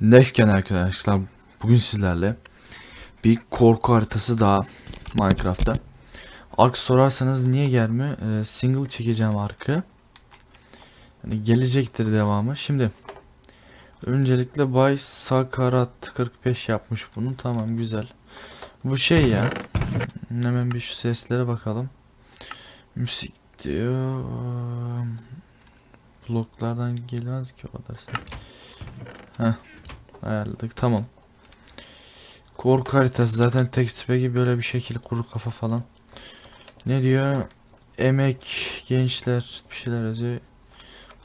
Next Gen arkadaşlar bugün sizlerle bir korku haritası daha Minecraft'ta. Ark sorarsanız niye gelmiyor? Ee, single çekeceğim Ark'ı. Yani gelecektir devamı. Şimdi öncelikle Bay Sakarat 45 yapmış bunu. Tamam güzel. Bu şey ya. Hemen bir şu seslere bakalım. Müzik diyor. Bloklardan gelmez ki o da. Heh. Ayarladık tamam. Korku haritası zaten tekstüpe gibi böyle bir şekil kuru kafa falan. Ne diyor? Emek gençler bir şeyler yazıyor.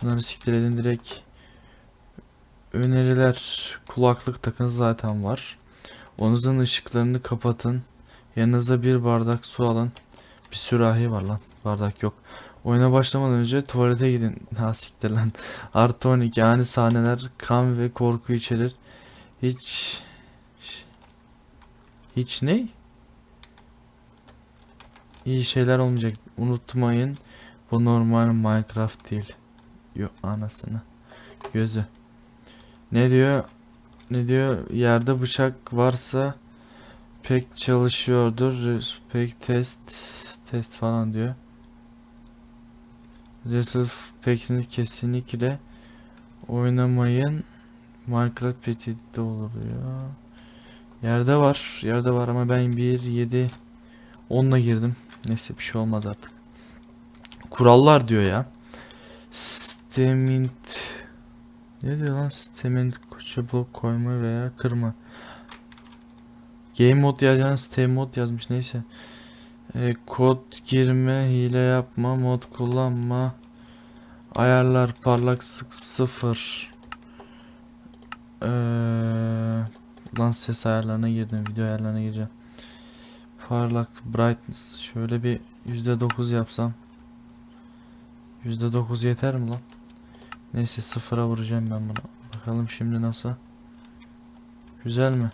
Bunları siktir edin direkt. Öneriler kulaklık takın zaten var. Onunuzun ışıklarını kapatın. Yanınıza bir bardak su alın. Bir sürahi var lan. Bardak yok. Oyuna başlamadan önce tuvalete gidin. Ha siktir lan. Artı 12 yani sahneler kan ve korku içerir. Hiç hiç ne? İyi şeyler olmayacak. Unutmayın. Bu normal Minecraft değil. Yok anasını. Gözü. Ne diyor? Ne diyor? Yerde bıçak varsa pek çalışıyordur. Pek test test falan diyor. Resolve pekini kesinlikle oynamayın. Minecraft petit'te olur ya. Yerde var. Yerde var ama ben 1 7 10'la girdim. Neyse bir şey olmaz artık. Kurallar diyor ya. Stemint ne diyor lan? Stemint koça blok koyma veya kırma. Game mode yazacağını stay mod yazmış neyse. E, kod girme, hile yapma, mod kullanma. Ayarlar parlak sık sıfır. Ee, lan ses ayarlarına girdim, video ayarlarına gireceğim. Parlak brightness şöyle bir %9 yapsam. %9 yeter mi lan? Neyse sıfıra vuracağım ben bunu. Bakalım şimdi nasıl? Güzel mi?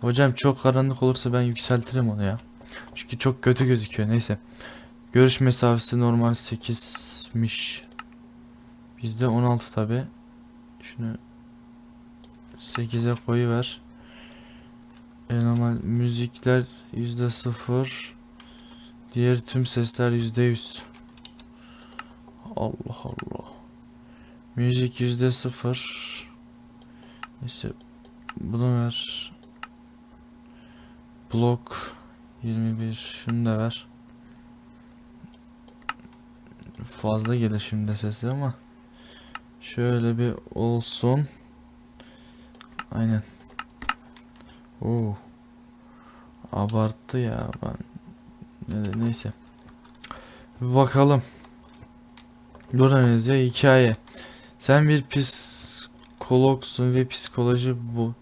Hocam çok karanlık olursa ben yükseltirim onu ya. Çünkü çok kötü gözüküyor. Neyse. Görüş mesafesi normal 8'miş. Bizde 16 tabi. Şunu 8'e koyuver. E normal müzikler %0. Diğer tüm sesler %100. Allah Allah. Müzik %0. Neyse. Bunu ver. Blok 21 şunu da ver. Fazla gelir şimdi sesi ama şöyle bir olsun. Aynen. Oo. Abarttı ya ben. Ne- Neyse. Bir bakalım. Önce hikaye. Sen bir psikologsun ve psikoloji bu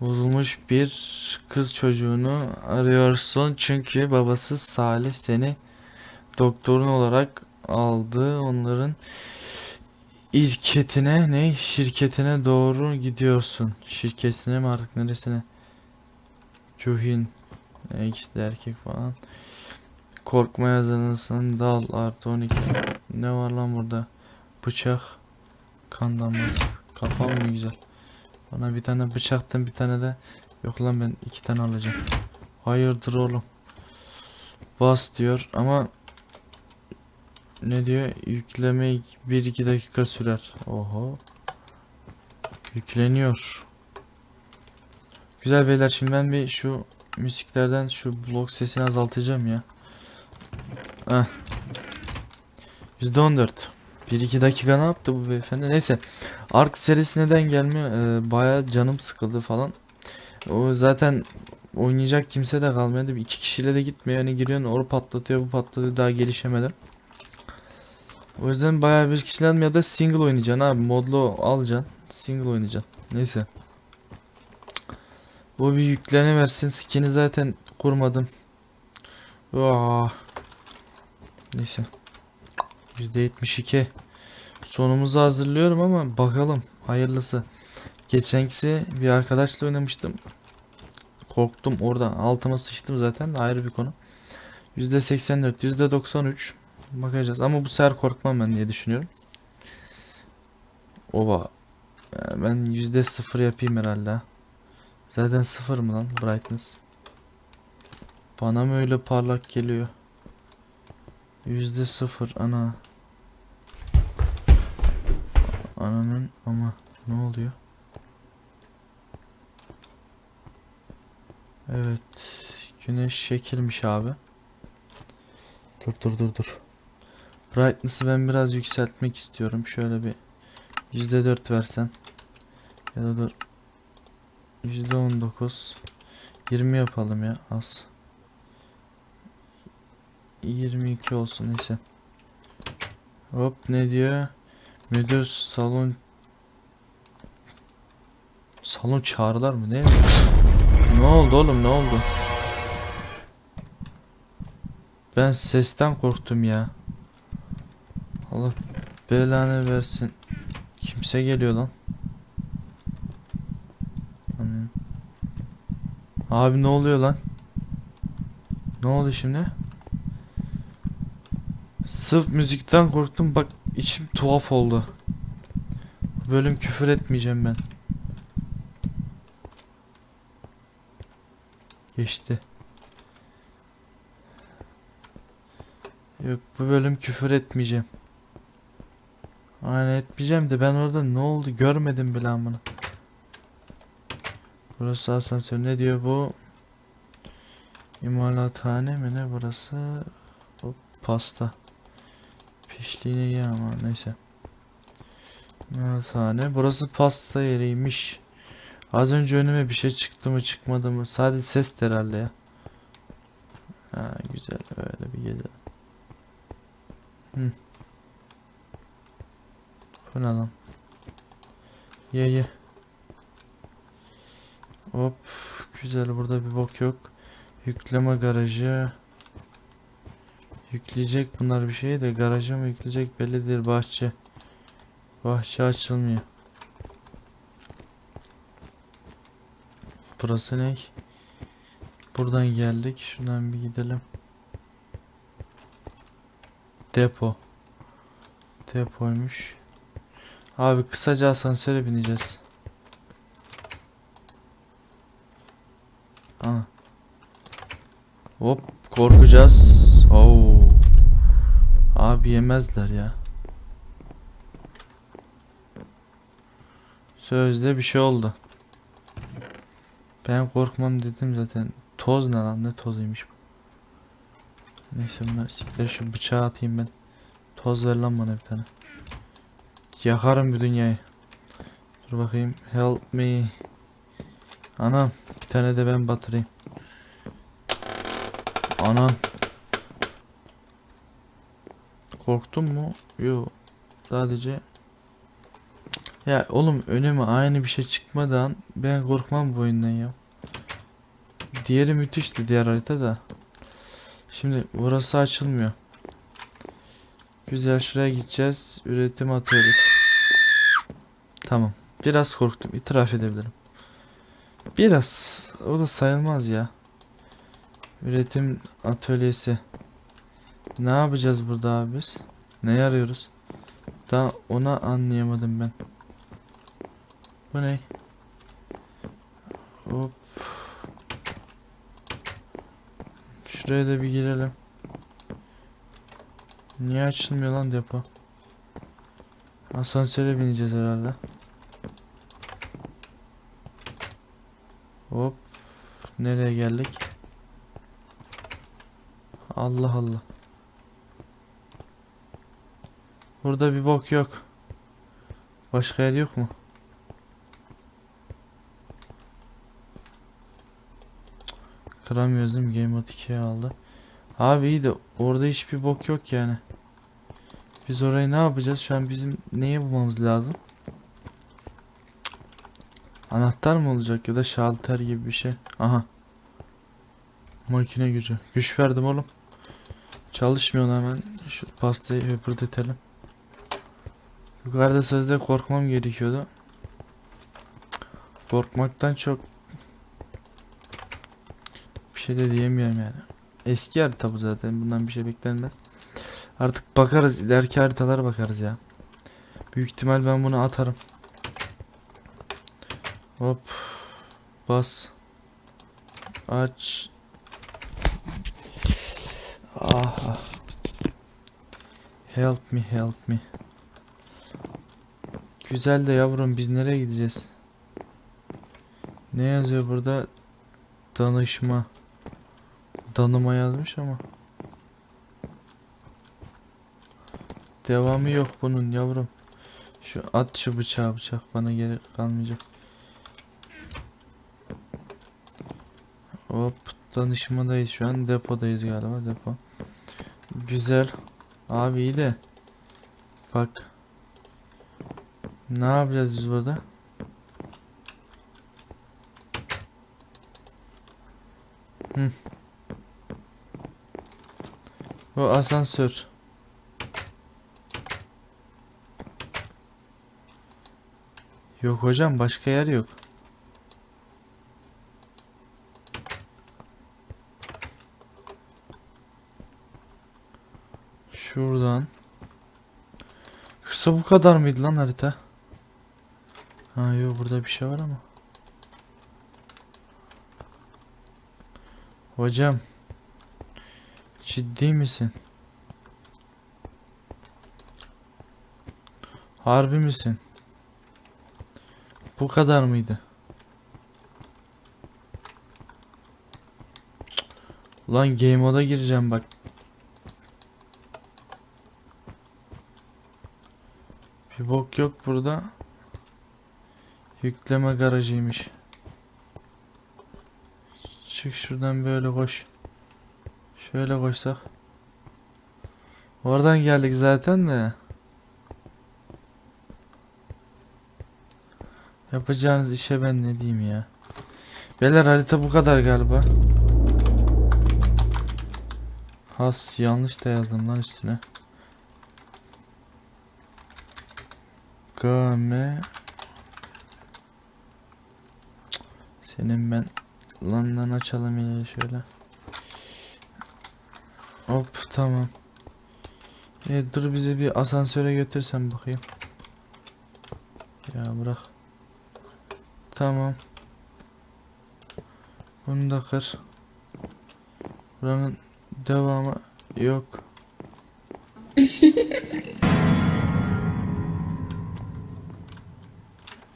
bozulmuş bir kız çocuğunu arıyorsun çünkü babası Salih seni doktorun olarak aldı. Onların İzketine ne şirketine doğru gidiyorsun. Şirketine mi artık neresine? Cuhin. E, ikisi de erkek falan. Korkma yazılısın dal artı 12. Ne var lan burada? Bıçak. Kan damlası. Kafam mı güzel? Bana bir tane bıçaktın bir tane de yok lan ben iki tane alacağım. Hayırdır oğlum. Bas diyor ama ne diyor? Yükleme 1-2 dakika sürer. Oho. Yükleniyor. Güzel beyler şimdi ben bir şu müziklerden şu blok sesini azaltacağım ya. Heh. %14. 1-2 dakika ne yaptı bu beyefendi? Neyse. Ark serisi neden gelmiyor? Ee, Baya canım sıkıldı falan. O zaten oynayacak kimse de kalmadı. İki kişiyle de gitmiyor. Yani giriyorsun o patlatıyor bu patlatıyor daha gelişemeden. O yüzden bayağı bir kişilenme ya da single oynayacaksın abi. Modlu alacaksın. Single oynayacaksın. Neyse. Bu bir yüklene versin. Skin'i zaten kurmadım. Aa. Neyse. %72. Sonumuzu hazırlıyorum ama bakalım. Hayırlısı. Geçenkisi bir arkadaşla oynamıştım. Korktum oradan. Altıma sıçtım zaten. Ayrı bir konu. %84, %93. Bakacağız ama bu sefer korkmam ben diye düşünüyorum. Oba. Ee, Ben yüzde sıfır yapayım herhalde. Zaten sıfır mı lan brightness? Bana mı öyle parlak geliyor? Yüzde sıfır ana. Ananın ama ne oluyor? Evet. Güneş şekilmiş abi. Dur dur dur dur. Brightness'ı ben biraz yükseltmek istiyorum. Şöyle bir %4 versen. Ya da dur. %19. 20 yapalım ya az. 22 olsun neyse. Hop ne diyor? Müdür salon salon çağrılar mı ne? Ne oldu oğlum ne oldu? Ben sesten korktum ya. Belanı versin. Kimse geliyor lan. Anam. Abi ne oluyor lan? Ne oldu şimdi? Sırf müzikten korktum bak içim tuhaf oldu. Bölüm küfür etmeyeceğim ben. Geçti. Yok bu bölüm küfür etmeyeceğim. Aynen etmeyeceğim de ben orada ne oldu görmedim bile amına. Burası asansör ne diyor bu? İmalathane mi ne burası? Hop pasta. Pişliğine ya ama neyse. İmalathane burası pasta yeriymiş. Az önce önüme bir şey çıktı mı çıkmadı mı? Sadece ses de herhalde ya. Ha güzel öyle bir gezelim. Hı. Bu ne lan? Ye ye. Hop güzel burada bir bok yok. Yükleme garajı. Yükleyecek bunlar bir şey de garaja mı yükleyecek belli değil bahçe. Bahçe açılmıyor. Burası ne? Buradan geldik. Şuradan bir gidelim. Depo. Depoymuş. Abi kısaca asansöre bineceğiz. Aa. Hop korkacağız. Oo. Abi yemezler ya. Sözde bir şey oldu. Ben korkmam dedim zaten. Toz ne lan ne tozuymuş bu. Neyse ben siktir şu bıçağı atayım ben. Toz ver lan bana bir tane. Yakarım bir dünyayı. Dur bakayım. Help me. Anam. Bir tane de ben batırayım. Anam. Korktun mu? Yok. Sadece ya oğlum önüme aynı bir şey çıkmadan ben korkmam bu oyundan ya. Diğeri müthişti diğer harita da. Şimdi burası açılmıyor. Güzel şuraya gideceğiz. Üretim atıyoruz. Tamam. Biraz korktum. itiraf edebilirim. Biraz. O da sayılmaz ya. Üretim atölyesi. Ne yapacağız burada abi biz? Ne arıyoruz? Daha ona anlayamadım ben. Bu ne? Hop. Şuraya da bir girelim. Niye açılmıyor lan depo? Asansöre bineceğiz herhalde. Hop. Nereye geldik? Allah Allah. Burada bir bok yok. Başka yer yok mu? Kıramıyoruz değil mi? Game Mode 2'ye aldı. Abi iyi de orada hiçbir bok yok yani. Biz orayı ne yapacağız? Şu an bizim neyi bulmamız lazım? Anahtar mı olacak ya da şalter gibi bir şey. Aha. Makine gücü. Güç verdim oğlum. Çalışmıyor hemen. Şu pastayı höpürdetelim. Yukarıda sözde korkmam gerekiyordu. Korkmaktan çok bir şey de diyemiyorum yani. Eski harita bu zaten. Bundan bir şey beklenmez. Artık bakarız. ileriki haritalara bakarız ya. Büyük ihtimal ben bunu atarım. Hop. Bas. Aç. Ah. Help me, help me. Güzel de yavrum biz nereye gideceğiz? Ne yazıyor burada? Danışma. Danıma yazmış ama. Devamı yok bunun yavrum. Şu at şu bıçağı bıçak bana geri kalmayacak. Hop danışmadayız şu an depodayız galiba depo. Güzel. Abi iyi de. Bak. Ne yapacağız biz burada? Hı. Bu asansör. Yok hocam başka yer yok. Şuradan. Kısa bu kadar mıydı lan harita? Ha yok burada bir şey var ama. Hocam. Ciddi misin? Harbi misin? Bu kadar mıydı? Lan game moda gireceğim bak. Bir bok yok burada. Yükleme garajıymış. Çık şuradan böyle koş. Şöyle koşsak. Oradan geldik zaten de. Yapacağınız işe ben ne diyeyim ya. Beyler harita bu kadar galiba. Has yanlış da yazdım lan üstüne. Game Senin ben landan açalım yine şöyle. Hop tamam. E, dur bizi bir asansöre götürsen bakayım. Ya bırak. Tamam. Bunu da kır. Buranın devamı yok.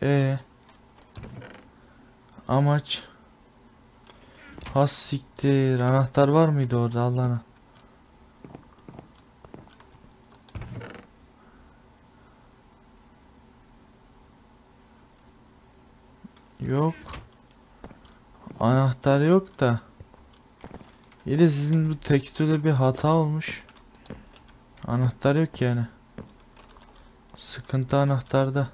E Amaç Has siktir. Anahtar var mıydı orada Allah'ına? Yok. Anahtar yok da. İyi de sizin bu tekstürde bir hata olmuş. Anahtar yok yani. Sıkıntı anahtarda.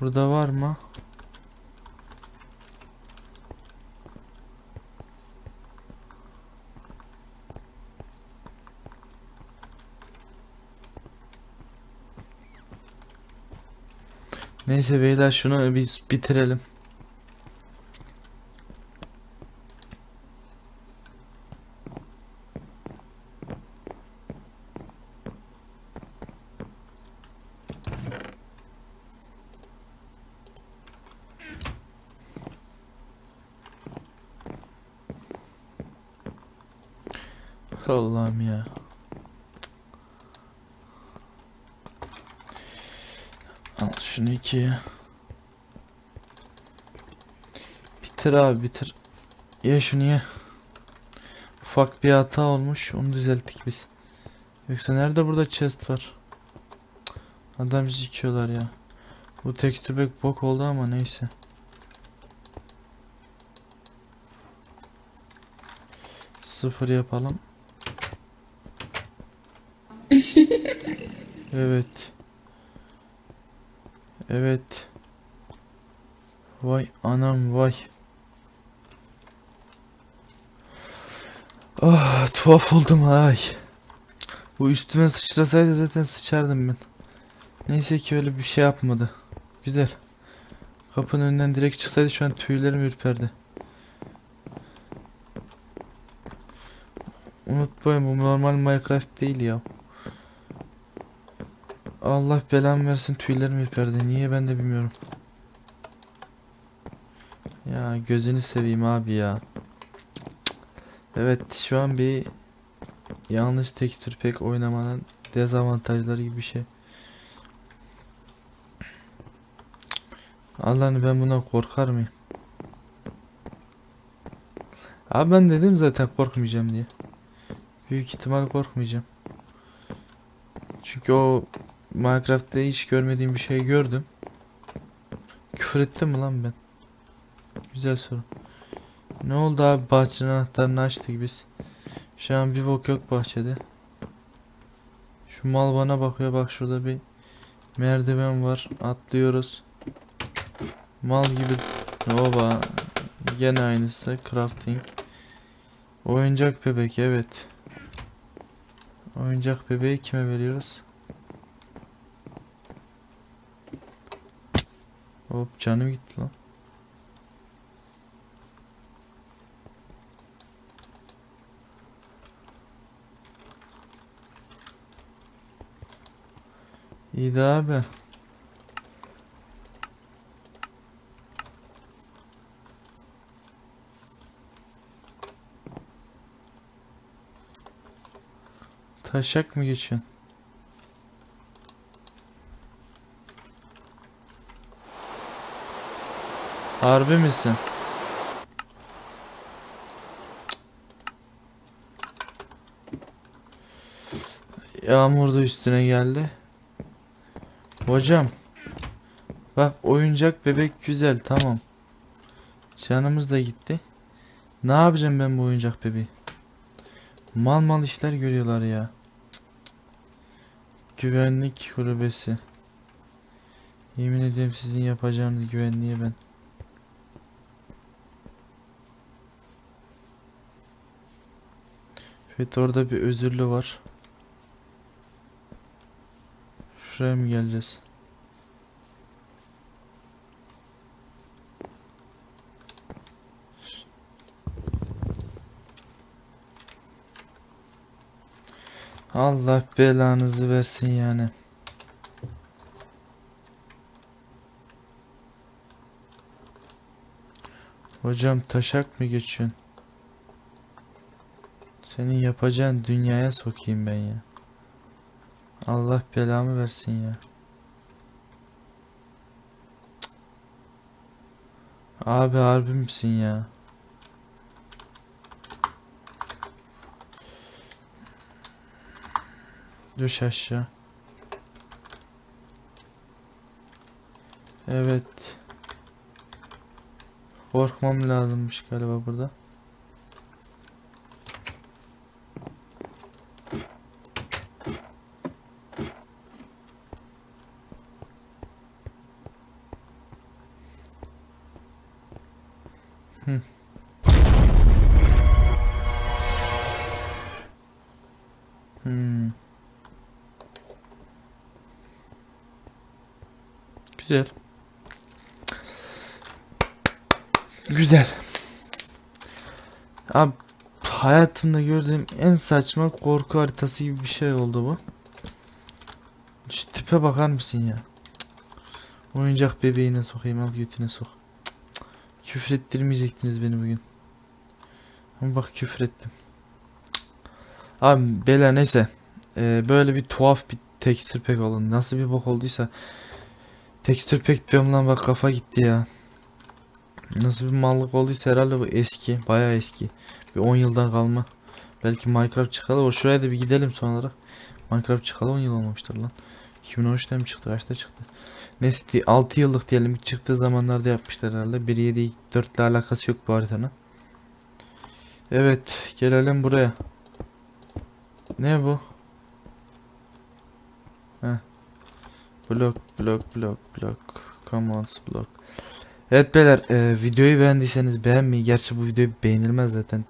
Burada var mı? Neyse beyler şunu biz bitirelim. Allah'ım ya. Al şunu ikiye. Bitir abi bitir. Ye şunu ye. Ufak bir hata olmuş. Onu düzelttik biz. Yoksa nerede burada chest var? Adam zikiyorlar ya. Bu tekstür bek bok oldu ama neyse. Sıfır yapalım. Evet. Evet. Vay anam vay. Ah tuhaf oldum ay. Bu üstüme sıçrasaydı zaten sıçardım ben. Neyse ki öyle bir şey yapmadı. Güzel. Kapının önünden direkt çıksaydı şu an tüylerim ürperdi. Unutmayın bu normal Minecraft değil ya. Allah belamı versin tüylerim ürperdi. Niye ben de bilmiyorum. Ya gözünü seveyim abi ya. Evet şu an bir yanlış tekstür pek oynamanın dezavantajları gibi bir şey. Allah'ını ben bundan korkar mıyım? Abi ben dedim zaten korkmayacağım diye. Büyük ihtimal korkmayacağım. Çünkü o Minecraft'ta hiç görmediğim bir şey gördüm. Küfür ettim mi lan ben? Güzel soru. Ne oldu abi bahçenin anahtarını açtık biz. Şu an bir bok yok bahçede. Şu mal bana bakıyor bak şurada bir merdiven var. Atlıyoruz. Mal gibi. Oba. Gene aynısı. Crafting. Oyuncak bebek evet. Oyuncak bebeği kime veriyoruz? Hop canım gitti lan. İyi de abi. Taşak mı geçiyorsun? Harbi misin? Yağmur da üstüne geldi. Hocam. Bak oyuncak bebek güzel tamam. Canımız da gitti. Ne yapacağım ben bu oyuncak bebeği? Mal mal işler görüyorlar ya. Güvenlik kulübesi. Yemin ediyorum sizin yapacağınız güvenliğe ben. Evet orada bir özürlü var. Şuraya mı geleceğiz? Allah belanızı versin yani. Hocam taşak mı geçiyorsun? Senin yapacağın dünyaya sokayım ben ya. Allah belamı versin ya. Abi harbi misin ya? Düş aşağı. Evet. Korkmam lazımmış galiba burada. Güzel. Abi hayatımda gördüğüm en saçma korku haritası gibi bir şey oldu bu. Şu tipe bakar mısın ya? Oyuncak bebeğine sokayım al götüne sok. Küfür ettirmeyecektiniz beni bugün. Ama bak küfür ettim. Abi bela neyse. Ee, böyle bir tuhaf bir tekstür pek oldu. Nasıl bir bok olduysa. Tekstür pek diyorum lan bak kafa gitti ya. Nasıl bir mallık olduysa herhalde bu eski. Bayağı eski. Bir 10 yıldan kalma. Belki Minecraft çıkalı. O şuraya da bir gidelim son. Minecraft çıkalı 10 yıl olmamıştır lan. 2013'te mi çıktı? Kaçta çıktı? Neyse di- 6 yıllık diyelim çıktığı zamanlarda yapmışlar herhalde. 1.7 4 ile alakası yok bu haritanın. Evet gelelim buraya. Ne bu? Heh. Blok blok blok blok. Commands blok. Evet beyler e, videoyu beğendiyseniz beğenmeyi. Gerçi bu video beğenilmez zaten.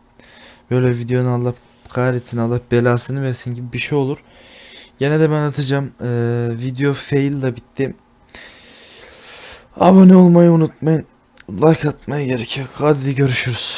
Böyle videonun Allah kahretsin Allah belasını versin gibi bir şey olur. Gene de ben atacağım. E, video fail da bitti. Abone olmayı unutmayın. Like atmayı gerek yok. Hadi görüşürüz.